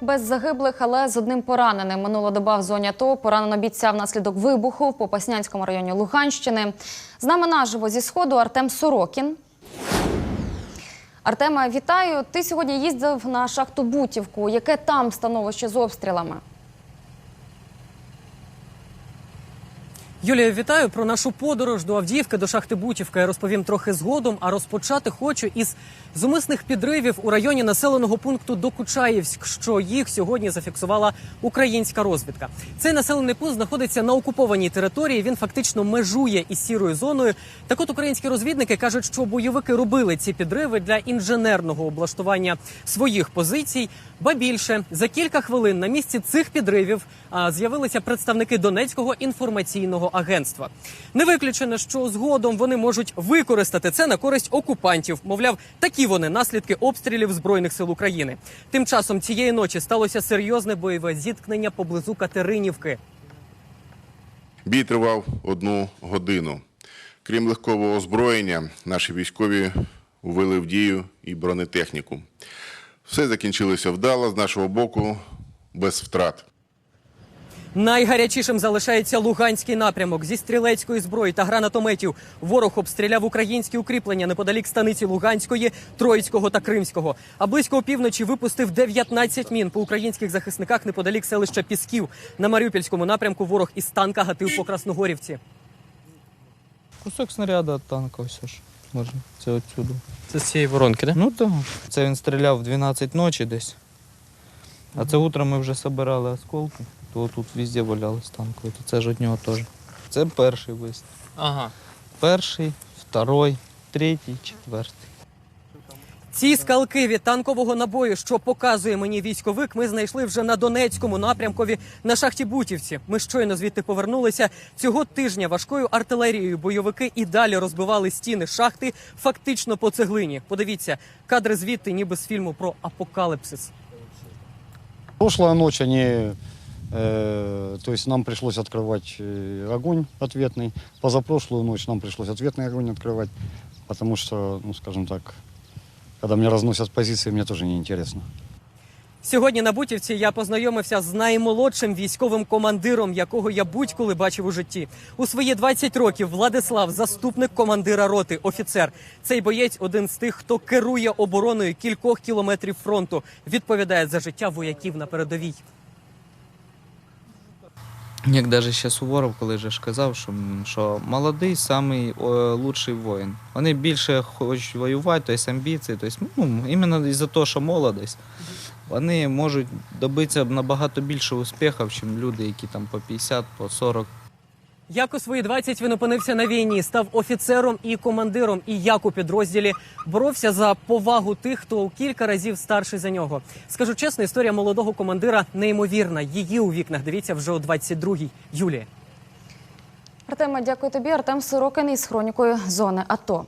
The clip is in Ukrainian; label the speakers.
Speaker 1: Без загиблих, але з одним пораненим. Минула доба в зоні АТО. Поранено бійця внаслідок вибуху в Попаснянському районі Луганщини. З нами наживо зі сходу Артем Сорокін. Артема, вітаю. Ти сьогодні їздив на шахту Бутівку. Яке там становище з обстрілами?
Speaker 2: Юлія, вітаю про нашу подорож до Авдіївки, до шахти Бутівка. Я розповім трохи згодом. А розпочати хочу із зумисних підривів у районі населеного пункту Докучаївськ, що їх сьогодні зафіксувала українська розвідка. Цей населений пункт знаходиться на окупованій території. Він фактично межує із сірою зоною. Так, от українські розвідники кажуть, що бойовики робили ці підриви для інженерного облаштування своїх позицій. Ба більше за кілька хвилин на місці цих підривів з'явилися представники Донецького інформаційного агентства. Не виключено, що згодом вони можуть використати це на користь окупантів. Мовляв, такі вони наслідки обстрілів збройних сил України. Тим часом цієї ночі сталося серйозне бойове зіткнення поблизу Катеринівки.
Speaker 3: Бій тривав одну годину. Крім легкого озброєння, наші військові ввели в дію і бронетехніку. Все закінчилося вдало з нашого боку, без втрат.
Speaker 2: Найгарячішим залишається Луганський напрямок зі стрілецької зброї та гранатометів. Ворог обстріляв українські укріплення неподалік станиці Луганської, Троїцького та Кримського. А близько опівночі випустив 19 мін по українських захисниках неподалік селища Пісків. На Маріупільському напрямку ворог із танка гатив по Красногорівці.
Speaker 4: Кусок снаряда від танка, все ж можна. Це отсюди.
Speaker 5: Це з цієї воронки, да?
Speaker 4: Ну так. Це він стріляв в 12 ночі десь. А це утром ми вже збирали осколки, то тут везде валялись танкові. То це ж від нього теж. Це перший вистріл.
Speaker 5: Ага.
Speaker 4: Перший, второй, третій, четвертий.
Speaker 2: Ці скалки від танкового набою, що показує мені військовик, ми знайшли вже на Донецькому напрямкові на шахті Бутівці. Ми щойно звідти повернулися. Цього тижня важкою артилерією бойовики і далі розбивали стіни шахти фактично по цеглині. Подивіться, кадри звідти, ніби з фільму про апокаліпсис.
Speaker 6: Прошлая ночь они, э, то есть нам пришлось открывать э, огонь ответный. Позапрошлую ночь нам пришлось ответный огонь открывать, потому что, ну, скажем так, когда мне разносят позиции, мне тоже неинтересно.
Speaker 2: Сьогодні на Бутівці я познайомився з наймолодшим військовим командиром, якого я будь-коли бачив у житті. У свої 20 років Владислав, заступник командира роти, офіцер. Цей боєць один з тих, хто керує обороною кількох кілометрів фронту, відповідає за життя вояків на передовій.
Speaker 4: Як навіть ще Суворов, коли же ж казав, що, що молодий самий о, лучший воїн. Вони більше хочуть воювати, тобто амбіції, тобто, ну, іменно із-за того, що молодість, вони можуть добитися набагато більше успіхів, ніж люди, які там по 50, по 40.
Speaker 2: Як у свої 20 він опинився на війні, став офіцером і командиром, і як у підрозділі боровся за повагу тих, хто у кілька разів старший за нього. Скажу чесно, історія молодого командира неймовірна. Її у вікнах дивіться вже о 22-й. Юлія.
Speaker 1: Артема, дякую тобі. Артем Сорокин із хронікою зони АТО.